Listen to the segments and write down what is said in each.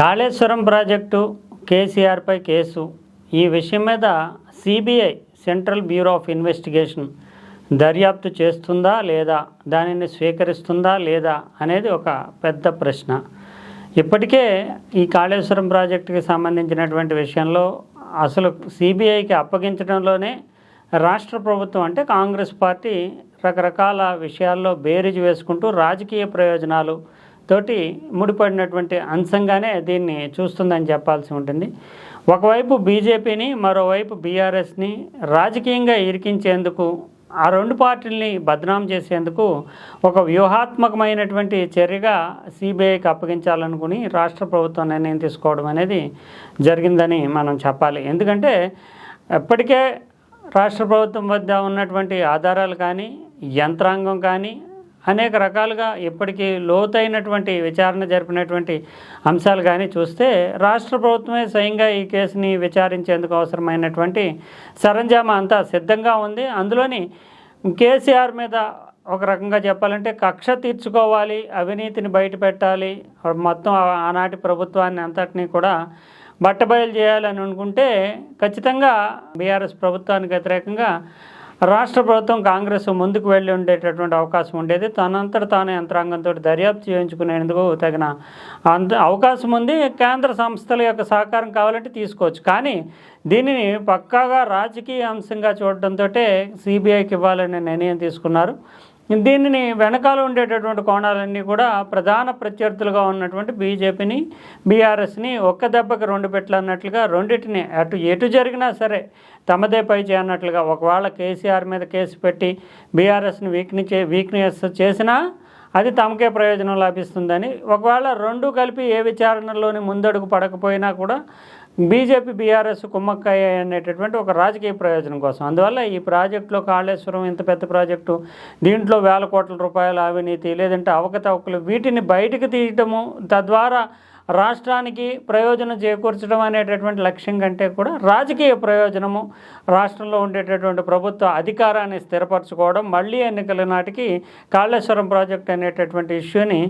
Kaleshwaram project కేసీఆర్పై case. ఈ విషయం మీద CBI central bureau of investigation దర్యాప్తు చేస్తుందా లేదా దానిని స్వీకరిస్తుందా లేదా అనేది ఒక పెద్ద ప్రశ్న. ఇప్పటికే ఈ కాళేశ్వరం ప్రాజెక్టుకి సంబంధించినటువంటి విషయంలో అసలు సిబిఐకి అప్పగించడంలోనే రాష్ట్ర ప్రభుత్వం అంటే కాంగ్రెస్ పార్టీ రకరకాల విషయాల్లో బేరీజు వేసుకుంటూ రాజకీయ ప్రయోజనాలు తోటి ముడిపడినటువంటి అంశంగానే దీన్ని చూస్తుందని చెప్పాల్సి ఉంటుంది. ఒకవైపు బీజేపీని మరోవైపు బీఆర్ఎస్ని రాజకీయంగా ఇరికించేందుకు ఆ రెండు పార్టీల్ని బదనాం చేసేందుకు ఒక వ్యూహాత్మకమైనటువంటి చర్యగా సిబిఐకి అప్పగించాలనుకుని రాష్ట్ర ప్రభుత్వం నిర్ణయం తీసుకోవడం అనేది జరిగిందని మనం చెప్పాలి. ఎందుకంటే ఎప్పటికే రాష్ట్ర ప్రభుత్వం వద్ద ఉన్నటువంటి ఆధారాలు కానీ యంత్రాంగం కానీ అనేక రకాలుగా ఇప్పటికీ లోతైనటువంటి విచారణ జరిపినటువంటి అంశాలు కానీ చూస్తే రాష్ట్ర ప్రభుత్వమే స్వయంగా ఈ కేసుని విచారించేందుకు అవసరమైనటువంటి సరంజామా అంతా సిద్ధంగా ఉంది. అందులోని కేసీఆర్ మీద ఒక రకంగా చెప్పాలంటే కక్ష తీర్చుకోవాలి అవినీతిని బయట పెట్టాలి మొత్తం ఆనాటి ప్రభుత్వాన్ని అంతటినీ కూడా బట్టబయలు చేయాలని అనుకుంటే ఖచ్చితంగా బీఆర్ఎస్ ప్రభుత్వానికి వ్యతిరేకంగా రాష్ట్ర ప్రభుత్వం కాంగ్రెస్ ముందుకు వెళ్ళి ఉండేటటువంటి అవకాశం ఉండేది. తనంతట తాను యంత్రాంగంతో దర్యాప్తు చేయించుకునేందుకు తగిన అంత అవకాశం ఉంది. కేంద్ర సంస్థల యొక్క సహకారం కావాలంటే తీసుకోవచ్చు. కానీ దీనిని పక్కాగా రాజకీయ అంశంగా చూడటంతో సిబిఐకి ఇవ్వాలనే నిర్ణయం తీసుకున్నారు. దీనిని వెనకాల ఉండేటటువంటి కోణాలన్నీ కూడా ప్రధాన ప్రత్యర్థులుగా ఉన్నటువంటి బీజేపీని బీఆర్ఎస్ని ఒక్క దెబ్బకి రెండు పెట్లు అన్నట్లుగా రెండింటిని అటు ఎటు జరిగినా సరే తమదే పై చేయన్నట్లుగా ఒకవేళ కేసీఆర్ మీద కేసు పెట్టి బీఆర్ఎస్ని వీక్ని చే వీక్నెస్ చేసినా అది తమకే ప్రయోజనం లభిస్తుందని ఒకవేళ రెండు కలిపి ఏ విచారణలోని ముందడుగు పడకపోయినా కూడా బీజేపీ బీఆర్ఎస్ కుమ్మక్కయ్య అనేటటువంటి ఒక రాజకీయ ప్రయోజనం కోసం. అందువల్ల ఈ ప్రాజెక్టులో కాళేశ్వరం ఇంత పెద్ద ప్రాజెక్టు దీంట్లో వేల కోట్ల రూపాయల అవినీతి లేదంటే అవకతవకలు వీటిని బయటకు తీయటము తద్వారా రాష్ట్రానికి ప్రయోజనం చేకూర్చడం అనేటటువంటి లక్ష్యం కంటే కూడా రాజకీయ ప్రయోజనము రాష్ట్రంలో ఉండేటటువంటి ప్రభుత్వ అధికారాన్ని స్థిరపరచుకోవడం మళ్ళీ ఎన్నికల నాటికి కాళేశ్వరం ప్రాజెక్ట్ అనేటటువంటి ఇష్యూని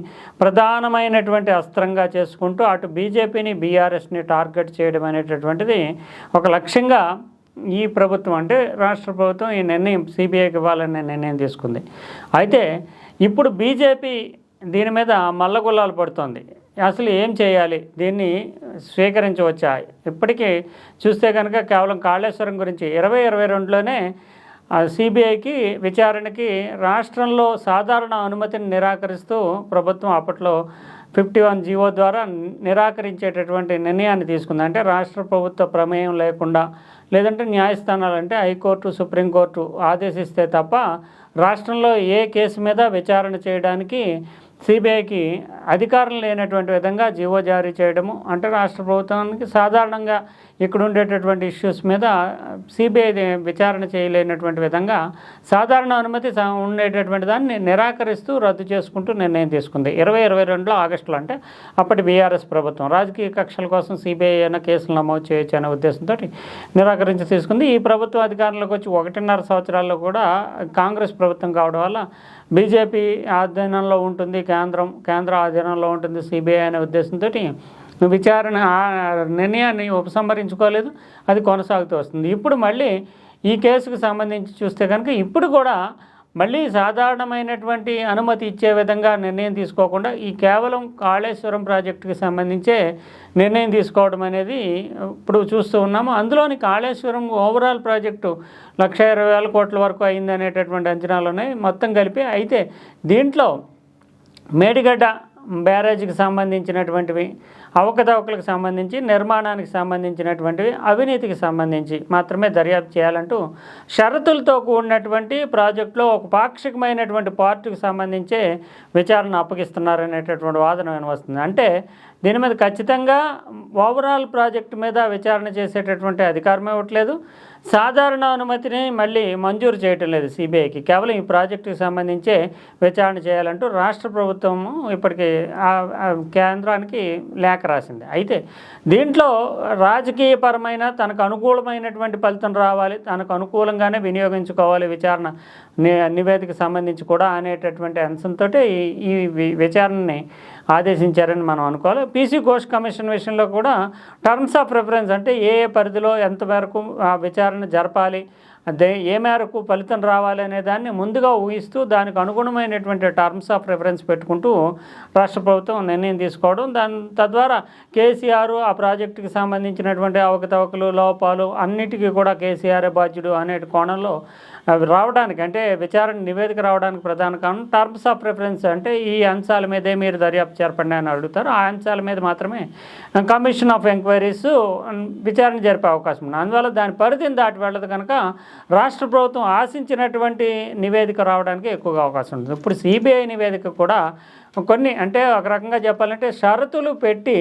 ప్రధానమైనటువంటి అస్త్రంగా చేసుకుంటూ అటు బీజేపీని బీఆర్ఎస్ని టార్గెట్ చేయడం అనేటటువంటిది ఒక లక్ష్యంగా ఈ ప్రభుత్వం అంటే రాష్ట్ర ప్రభుత్వం ఈ నిర్ణయం సిబిఐకి ఇవ్వాలనే నిర్ణయం తీసుకుంది. అయితే ఇప్పుడు బీజేపీ దీని మీద మల్లగుల్లాలు పడుతోంది. అసలు ఏం చేయాలి? దీన్ని స్వీకరించవచ్చా? ఇప్పటికీ చూస్తే కనుక కేవలం కాళేశ్వరం గురించి ఇరవై ఇరవై రెండులోనే సిబిఐకి విచారణకి రాష్ట్రంలో సాధారణ అనుమతిని నిరాకరిస్తూ ప్రభుత్వం అప్పట్లో ఫిఫ్టీ వన్ జీవో ద్వారా నిరాకరించేటటువంటి నిర్ణయాన్ని తీసుకుంది. అంటే రాష్ట్ర ప్రభుత్వ ప్రమేయం లేకుండా లేదంటే న్యాయస్థానాలు అంటే హైకోర్టు సుప్రీంకోర్టు ఆదేశిస్తే తప్ప రాష్ట్రంలో ఏ కేసు మీద విచారణ చేయడానికి సిబిఐకి అధికారం లేనటువంటి విధంగా జీవో జారీ చేయడము అంటే రాష్ట్ర ప్రభుత్వానికి సాధారణంగా ఇక్కడ ఉండేటటువంటి ఇష్యూస్ మీద సిబిఐ విచారణ చేయలేనటువంటి విధంగా సాధారణ అనుమతి ఉండేటటువంటి దాన్ని నిరాకరిస్తూ రద్దు చేసుకుంటూ నిర్ణయం తీసుకుంది. ఇరవై ఇరవై రెండులో ఆగస్టులో అంటే అప్పటి బీఆర్ఎస్ ప్రభుత్వం. రాజకీయ కక్షల కోసం సిబిఐ అయినా కేసులు నమోదు చేయొచ్చు అనే ఉద్దేశంతో నిరాకరించి తీసుకుంది. ఈ ప్రభుత్వ అధికారంలోకి వచ్చి ఒకటిన్నర సంవత్సరాల్లో కూడా కాంగ్రెస్ ప్రభుత్వం కావడం వల్ల బీజేపీ ఆధీనంలో ఉంటుంది. కేంద్రం కేంద్ర ఆధీనంలో ఉంటుంది సిబిఐ అనే ఉద్దేశంతో విచారణ ఆ నిర్ణయాన్ని ఉపసంహరించుకోలేదు అది కొనసాగుతూ వస్తుంది. ఇప్పుడు మళ్ళీ ఈ కేసుకు సంబంధించి చూస్తే కనుక ఇప్పుడు కూడా మళ్ళీ సాధారణమైనటువంటి అనుమతి ఇచ్చే విధంగా నిర్ణయం తీసుకోకుండా ఈ కేవలం కాళేశ్వరం ప్రాజెక్టుకి సంబంధించే నిర్ణయం తీసుకోవడం అనేది ఇప్పుడు చూస్తూ ఉన్నాము. అందులోని కాళేశ్వరం ఓవరాల్ ప్రాజెక్టు లక్ష ఇరవై వేల కోట్ల వరకు అయింది అనేటటువంటి అంచనాలు ఉన్నాయి. మొత్తం కలిపి అయితే దీంట్లో మేడిగడ్డ బ్యారేజీకి సంబంధించినటువంటివి అవకతవకలకు సంబంధించి నిర్మాణానికి సంబంధించినటువంటివి అవినీతికి సంబంధించి మాత్రమే దర్యాప్తు చేయాలంటూ షరతులతో కూడినటువంటి ప్రాజెక్టులో ఒక పాక్షికమైనటువంటి పార్టీకి సంబంధించే విచారణ అప్పగిస్తున్నారనేటటువంటి వాదన వినవస్తుంది. అంటే దీని మీద ఖచ్చితంగా ఓవరాల్ ప్రాజెక్టు మీద విచారణ చేసేటటువంటి అధికారం ఇవ్వట్లేదు. సాధారణ అనుమతిని మళ్ళీ మంజూరు చేయటం లేదు సిబిఐకి. కేవలం ఈ ప్రాజెక్టుకి సంబంధించే విచారణ చేయాలంటూ రాష్ట్ర ప్రభుత్వం ఇప్పటికి ఆ- కేంద్రానికి లేఖ రాసింది. అయితే దీంట్లో రాజకీయపరమైన తనకు అనుకూలమైనటువంటి ఫలితం రావాలి తనకు అనుకూలంగానే వినియోగించుకోవాలి విచారణ ని- నివేదిక సంబంధించి కూడా అనేటటువంటి అంశంతో ఈ ఈ వి- విచారణని ఆదేశించారని మనం అనుకోవాలి. పీసీ ఘోష్ కమిషన్ విషయంలో కూడా టర్మ్స్ ఆఫ్ ప్రిఫరెన్స్ అంటే ఏ ఏ పరిధిలో ఎంతవరకు ఆ విచారణ జరపాలి అదే ఏ మేరకు ఫలితం రావాలి అనే దాన్ని ముందుగా ఊహిస్తూ దానికి అనుగుణమైనటువంటి టర్మ్స్ ఆఫ్ రెఫరెన్స్ పెట్టుకుంటూ రాష్ట్ర ప్రభుత్వం నిర్ణయం తీసుకోవడం. దాని తద్వారా కేసీఆర్ ఆ ప్రాజెక్టుకి సంబంధించినటువంటి అవకతవకలు లోపాలు అన్నిటికీ కూడా కేసీఆర్ బాధ్యుడు అనే కోణంలో అవి రావడానికి అంటే విచారణ నివేదిక రావడానికి ప్రధాన కారణం టర్మ్స్ ఆఫ్ ప్రిఫరెన్స్ అంటే ఈ అంశాల మీదే మీరు దర్యాప్తు చేరపండి అని అడుగుతారు. ఆ అంశాల మీద మాత్రమే కమిషన్ ఆఫ్ ఎంక్వైరీస్ విచారణ జరిపే అవకాశం ఉంది. అందువల్ల దాని పరిధిని దాటి వెళ్ళదు కనుక రాష్ట్ర ప్రభుత్వం ఆశించినటువంటి నివేదిక రావడానికి ఎక్కువగా అవకాశం ఉంటుంది. ఇప్పుడు సిబిఐ నివేదిక కూడా కొన్ని అంటే ఒక రకంగా చెప్పాలంటే షరతులు పెట్టి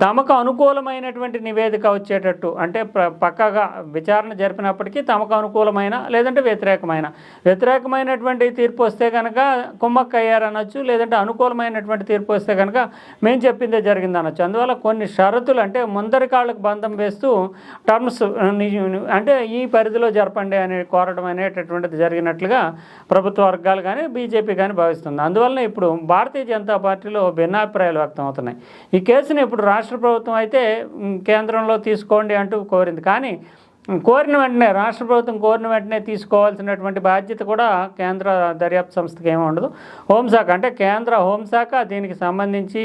తమకు అనుకూలమైనటువంటి నివేదిక వచ్చేటట్టు అంటే పక్కగా విచారణ జరిపినప్పటికీ తమకు అనుకూలమైన లేదంటే వ్యతిరేకమైన. వ్యతిరేకమైనటువంటి తీర్పు వస్తే కనుక కుమ్మక్క అయ్యారనొచ్చు లేదంటే అనుకూలమైనటువంటి తీర్పు వస్తే కనుక మేము చెప్పిందే జరిగింది అనొచ్చు అందువల్ల కొన్ని షరతులు అంటే ముందరి కాళ్ళకు బంధం వేస్తూ టర్మ్స్ అంటే ఈ పరిధిలో జరపండి అని కోరడం అనేటటువంటిది జరిగినట్లుగా ప్రభుత్వ వర్గాలు కానీ బీజేపీ కానీ భావిస్తుంది. అందువలన ఇప్పుడు భారత భారతీయ జనతా పార్టీలో భిన్నాభిప్రాయాలు వ్యక్తం అవుతున్నాయి. ఈ కేసుని ఇప్పుడు రాష్ట్ర ప్రభుత్వం అయితే కేంద్రంలో తీసుకోండి అంటూ కోరింది. కానీ కోరిన వెంటనే రాష్ట్ర ప్రభుత్వం కోరిన వెంటనే తీసుకోవాల్సినటువంటి బాధ్యత కూడా కేంద్ర దర్యాప్తు సంస్థకి ఏమి ఉండదు. హోంశాఖ అంటే కేంద్ర హోంశాఖ దీనికి సంబంధించి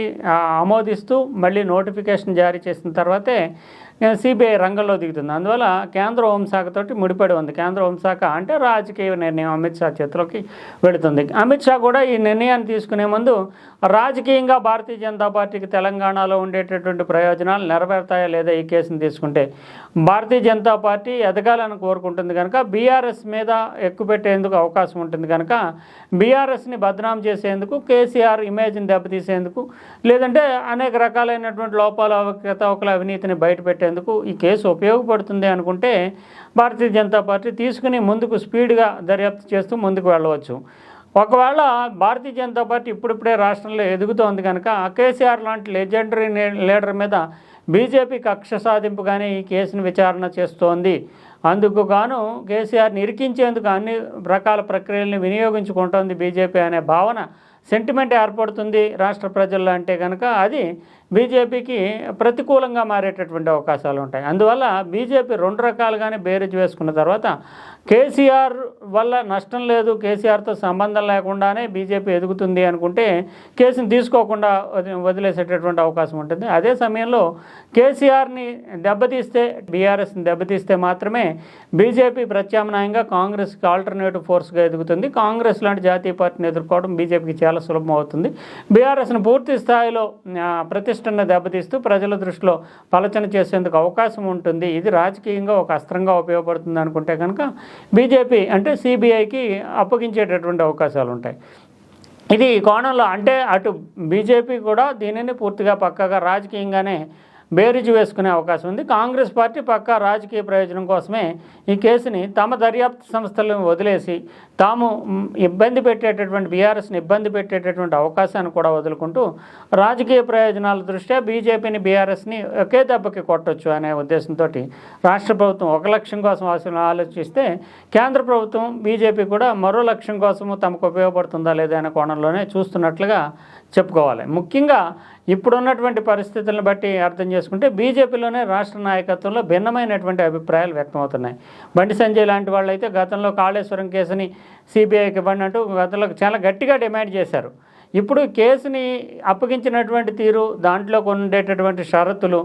ఆమోదిస్తూ మళ్ళీ నోటిఫికేషన్ జారీ చేసిన తర్వాతే సిబిఐ రంగంలో దిగుతుంది అందువల్ల కేంద్ర హోంశాఖతోటి ముడిపడి ఉంది. కేంద్ర హోంశాఖ అంటే రాజకీయ నిర్ణయం అమిత్ షా చేతిలోకి వెళుతుంది. అమిత్ షా కూడా ఈ నిర్ణయాన్ని తీసుకునే ముందు రాజకీయంగా భారతీయ జనతా పార్టీకి తెలంగాణలో ఉండేటటువంటి ప్రయోజనాలు నెరవేరుతాయా లేదా ఈ కేసును తీసుకుంటే భారతీయ జనతా పార్టీ ఎదగాలని కోరుకుంటుంది కనుక బీఆర్ఎస్ మీద ఎక్కుపెట్టేందుకు అవకాశం ఉంటుంది కనుక బీఆర్ఎస్ని బదనాం చేసేందుకు కేసీఆర్ ఇమేజ్ని దెబ్బతీసేందుకు లేదంటే అనేక రకాలైనటువంటి లోపాలు అవకతవకల అవినీతిని బయటపెట్టేందుకు ఈ కేసు ఉపయోగపడుతుంది అనుకుంటే భారతీయ జనతా పార్టీ తీసుకుని ముందుకు స్పీడ్గా దర్యాప్తు చేస్తూ ముందుకు వెళ్ళవచ్చు. ఒకవేళ భారతీయ జనతా పార్టీ ఇప్పుడిప్పుడే రాష్ట్రంలో ఎదుగుతోంది కనుక కేసీఆర్ లాంటి లెజెండరీ లీడర్ మీద బీజేపీ కక్ష సాధింపుగానే ఈ కేసును విచారణ చేస్తోంది. అందుకు గాను కేసీఆర్ని ఇరికించేందుకు అన్ని రకాల ప్రక్రియలను వినియోగించుకుంటోంది బీజేపీ అనే భావన సెంటిమెంట్ ఏర్పడుతుంది రాష్ట్ర ప్రజల్లో అంటే కనుక అది బీజేపీకి ప్రతికూలంగా మారేటటువంటి అవకాశాలు ఉంటాయి. అందువల్ల బీజేపీ రెండు రకాలుగానే బేరేజ్ వేసుకున్న తర్వాత కేసీఆర్ వల్ల నష్టం లేదు కేసీఆర్తో సంబంధం లేకుండానే బీజేపీ ఎదుగుతుంది అనుకుంటే కేసుని తీసుకోకుండా వదిలేసేటటువంటి అవకాశం ఉంటుంది. అదే సమయంలో కేసీఆర్ని దెబ్బతీస్తే బీఆర్ఎస్ని దెబ్బతీస్తే మాత్రమే బీజేపీ ప్రత్యామ్నాయంగా కాంగ్రెస్కి ఆల్టర్నేటివ్ ఫోర్స్గా ఎదుగుతుంది. కాంగ్రెస్ లాంటి జాతీయ పార్టీని ఎదుర్కోవడం బీజేపీకి చాలా సులభం అవుతుంది బీఆర్ఎస్ను పూర్తి స్థాయిలో ప్రతిష్ట ప్రతిష్టను దెబ్బతీస్తూ ప్రజల దృష్టిలో పలచన చేసేందుకు అవకాశం ఉంటుంది. ఇది రాజకీయంగా ఒక అస్త్రంగా ఉపయోగపడుతుంది అనుకుంటే కనుక బీజేపీ అంటే సిబిఐకి అప్పగించేటటువంటి అవకాశాలు ఉంటాయి. ఇది ఈ కోణంలో అంటే అటు బీజేపీ కూడా దీనిని పూర్తిగా పక్కగా రాజకీయంగానే బేరీజు వేసుకునే అవకాశం ఉంది. కాంగ్రెస్ పార్టీ పక్కా రాజకీయ ప్రయోజనం కోసమే ఈ కేసుని తమ దర్యాప్తు సంస్థలను వదిలేసి తాము ఇబ్బంది పెట్టేటటువంటి బీఆర్ఎస్ని ఇబ్బంది పెట్టేటటువంటి అవకాశాన్ని కూడా వదులుకుంటూ రాజకీయ ప్రయోజనాల దృష్ట్యా బీజేపీని బీఆర్ఎస్ని ఒకే దెబ్బకి కొట్టొచ్చు అనే ఉద్దేశంతో రాష్ట్ర ప్రభుత్వం ఒక లక్ష్యం కోసం ఆశ- ఆలోచిస్తే కేంద్ర ప్రభుత్వం బీజేపీ కూడా మరో లక్ష్యం కోసము తమకు ఉపయోగపడుతుందా లేదా అనే కోణంలోనే చూస్తున్నట్లుగా చెప్పుకోవాలి. ముఖ్యంగా ఇప్పుడున్నటువంటి పరిస్థితులను బట్టి అర్థం చేసుకుంటే బీజేపీలోనే రాష్ట్ర నాయకత్వంలో భిన్నమైనటువంటి అభిప్రాయాలు వ్యక్తమవుతున్నాయి. బండి సంజయ్ లాంటి వాళ్ళు అయితే గతంలో కాళేశ్వరం కేసుని సిబిఐకి ఇవ్వండి అంటూ గతంలో చాలా గట్టిగా డిమాండ్ చేశారు. ఇప్పుడు కేసుని అప్పగించినటువంటి తీరు దాంట్లో ఉండేటటువంటి షరతులు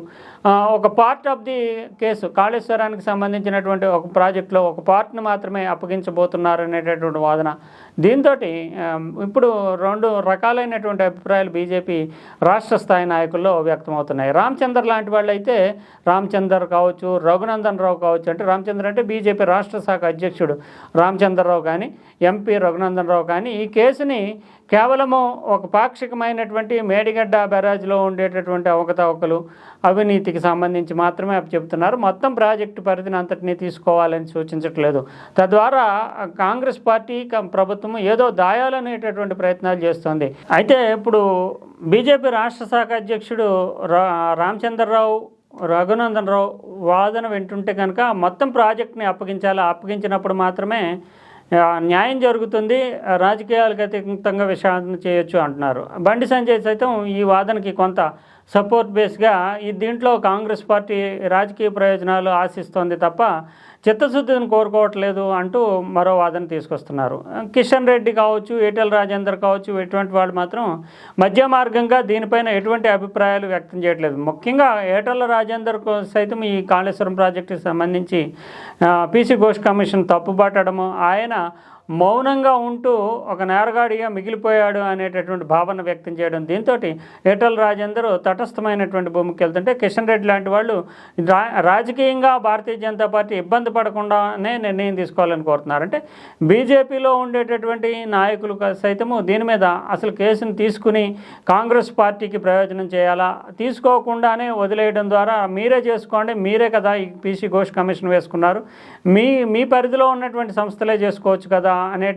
ఒక పార్ట్ ఆఫ్ ది కేసు కాళేశ్వరానికి సంబంధించినటువంటి ఒక ప్రాజెక్టులో ఒక పార్ట్ని మాత్రమే అప్పగించబోతున్నారు అనేటటువంటి వాదన. దీంతో ఇప్పుడు రెండు రకాలైనటువంటి అభిప్రాయాలు బీజేపీ రాష్ట్ర స్థాయి నాయకుల్లో వ్యక్తమవుతున్నాయి. రామచందర్ లాంటి వాళ్ళు అయితే రామచందర్ కావచ్చు రఘునందన్ రావు కావచ్చు అంటే రామచంద్ర అంటే బీజేపీ రాష్ట్ర శాఖ అధ్యక్షుడు రామచంద్రరావు కానీ ఎంపీ రఘునందన్ రావు కానీ ఈ కేసుని కేవలము ఒక పాక్షికమైనటువంటి మేడిగడ్డ బ్యారాజ్లో ఉండేటటువంటి అవకతవకలు అవినీతికి సంబంధించి మాత్రమే చెబుతున్నారు. మొత్తం ప్రాజెక్టు పరిధిని అంతటినీ తీసుకోవాలని సూచించట్లేదు. తద్వారా కాంగ్రెస్ పార్టీ క- ప్రభుత్వం ఏదో దాయాలనేటటువంటి ప్రయత్నాలు చేస్తోంది. అయితే ఇప్పుడు బీజేపీ రాష్ట్ర శాఖ అధ్యక్షుడు రా రామచంద్రరావు రఘునందన్ రావు వాదన వింటుంటే కనుక మొత్తం ప్రాజెక్ట్ని అప్పగించాలి? అప్పగించినప్పుడు మాత్రమే న్యాయం జరుగుతుంది. రాజకీయాలకు అతీతంగా విషాదన చేయొచ్చు అంటున్నారు. బండి సంజయ్ సైతం ఈ వాదనకి కొంత సపోర్ట్ బేస్గా ఈ దీంట్లో కాంగ్రెస్ పార్టీ రాజకీయ ప్రయోజనాలు ఆశిస్తోంది తప్ప చిత్తశుద్ధిని కోరుకోవట్లేదు అంటూ మరో వాదన తీసుకొస్తున్నారు. కిషన్ రెడ్డి కావచ్చు ఈటెల రాజేందర్ కావచ్చు ఇటువంటి వాళ్ళు మాత్రం మధ్య మార్గంగా దీనిపైన ఎటువంటి అభిప్రాయాలు వ్యక్తం చేయట్లేదు. ముఖ్యంగా ఈటెల రాజేందర్ కో- సైతం ఈ కాళేశ్వరం ప్రాజెక్టుకి సంబంధించి పీసీ ఘోష్ కమిషన్ తప్పుపట్టడము ఆయన మౌనంగా ఉంటూ ఒక నేరగాడిగా మిగిలిపోయాడు అనేటటువంటి భావన వ్యక్తం చేయడం దీంతో ఈటల రాజేందర్ తటస్థమైనటువంటి భూమికి వెళ్తుంటే కిషన్ రెడ్డి లాంటి వాళ్ళు రా రాజకీయంగా భారతీయ జనతా పార్టీ ఇబ్బంది పడకుండానే నిర్ణయం తీసుకోవాలని కోరుతున్నారు. అంటే బీజేపీలో ఉండేటటువంటి నాయకులు సైతము దీని మీద అసలు కేసును తీసుకుని కాంగ్రెస్ పార్టీకి ప్రయోజనం చేయాలా? తీసుకోకుండానే వదిలేయడం ద్వారా మీరే చేసుకోండి మీరే కదా ఈ పీసీ ఘోష్ కమిషన్ వేసుకున్నారు. మీ మీ పరిధిలో ఉన్నటువంటి సంస్థలే చేసుకోవచ్చు కదా? అనే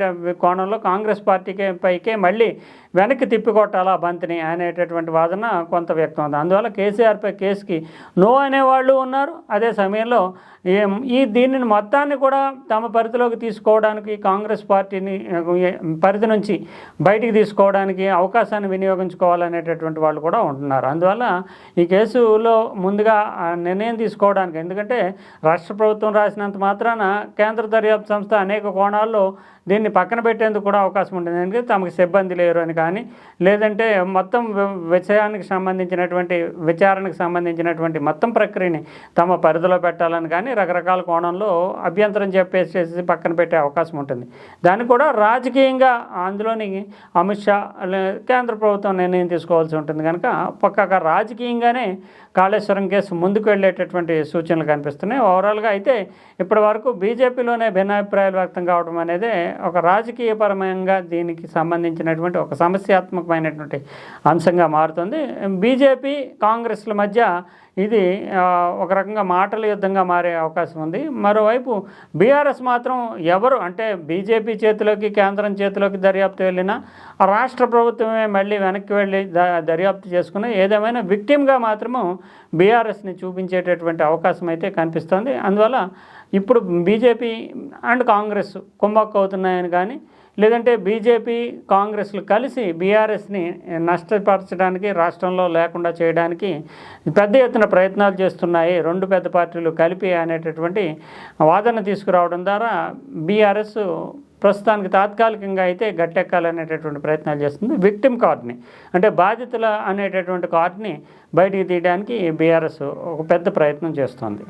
కోణంలో కాంగ్రెస్ పార్టీకి పైకే మళ్ళీ వెనక్కి తిప్పికొట్టాలా బంతిని అనేటటువంటి వాదన కొంత వ్యక్తం ఉంది. అందువల్ల కేసీఆర్పై కేసుకి నో అనేవాళ్ళు ఉన్నారు. అదే సమయంలో ఈ దీనిని మొత్తాన్ని కూడా తమ పరిధిలోకి తీసుకోవడానికి కాంగ్రెస్ పార్టీని పరిధి నుంచి బయటికి తీసుకోవడానికి అవకాశాన్ని వినియోగించుకోవాలనేటటువంటి వాళ్ళు కూడా ఉంటున్నారు. అందువల్ల ఈ కేసులో ముందుగా నిర్ణయం తీసుకోవడానికి ఎందుకంటే రాష్ట్ర ప్రభుత్వం రాసినంత మాత్రాన కేంద్ర దర్యాప్తు సంస్థ అనేక కోణాల్లో దీన్ని పక్కన పెట్టేందుకు కూడా అవకాశం ఉంటుంది. ఎందుకంటే తమకు సిబ్బంది లేరు అని కానీ లేదంటే మొత్తం విషయానికి సంబంధించినటువంటి విచారణకు సంబంధించినటువంటి మొత్తం ప్రక్రియని తమ పరిధిలో పెట్టాలని కానీ రకరకాల కోణంలో అభ్యంతరం చెప్పేసేసి పక్కన పెట్టే అవకాశం ఉంటుంది. దాన్ని కూడా రాజకీయంగా అందులోని అమిత్ షా కేంద్ర ప్రభుత్వం నిర్ణయం తీసుకోవాల్సి ఉంటుంది. కనుక పక్కగా రాజకీయంగానే కాళేశ్వరం కేసు ముందుకు వెళ్ళేటటువంటి సూచనలు కనిపిస్తున్నాయి. ఓవరాల్గా అయితే ఇప్పటి వరకు బీజేపీలోనే భిన్నాభిప్రాయాలు వ్యక్తం కావడం అనేది ఒక రాజకీయపరమంగా దీనికి సంబంధించినటువంటి ఒక సమస్యాత్మకమైనటువంటి అంశంగా మారుతుంది. బీజేపీ కాంగ్రెస్ల మధ్య ఇది ఒక రకంగా మాటల యుద్ధంగా మారే అవకాశం ఉంది. మరోవైపు బీఆర్ఎస్ మాత్రం ఎవరు అంటే బీజేపీ చేతిలోకి కేంద్రం చేతిలోకి దర్యాప్తు వెళ్ళినా ఆ రాష్ట్ర ప్రభుత్వమే మళ్ళీ వెనక్కి వెళ్ళి ద దర్యాప్తు చేసుకుని ఏదేమైనా విక్టిమ్గా మాత్రము బీఆర్ఎస్ని చూపించేటటువంటి అవకాశం అయితే కనిపిస్తుంది. అందువల్ల ఇప్పుడు బీజేపీ అండ్ కాంగ్రెస్ కుంభక్కు అవుతున్నాయని కానీ లేదంటే బీజేపీ కాంగ్రెస్లు కలిసి బీఆర్ఎస్ని నష్టపరచడానికి రాష్ట్రంలో లేకుండా చేయడానికి పెద్ద ఎత్తున ప్రయత్నాలు చేస్తున్నాయి. రెండు పెద్ద పార్టీలు కలిపి అనేటటువంటి వాదన తీసుకురావడం ద్వారా బీఆర్ఎస్ ప్రస్తుతానికి తాత్కాలికంగా అయితే గట్టెక్కాలనేటటువంటి ప్రయత్నాలు చేస్తుంది. విక్టిమ్ కార్డ్ని అంటే బాధితుల అనేటటువంటి కార్డ్ని బయటికి తీయడానికి బీఆర్ఎస్ ఒక పెద్ద ప్రయత్నం చేస్తుంది.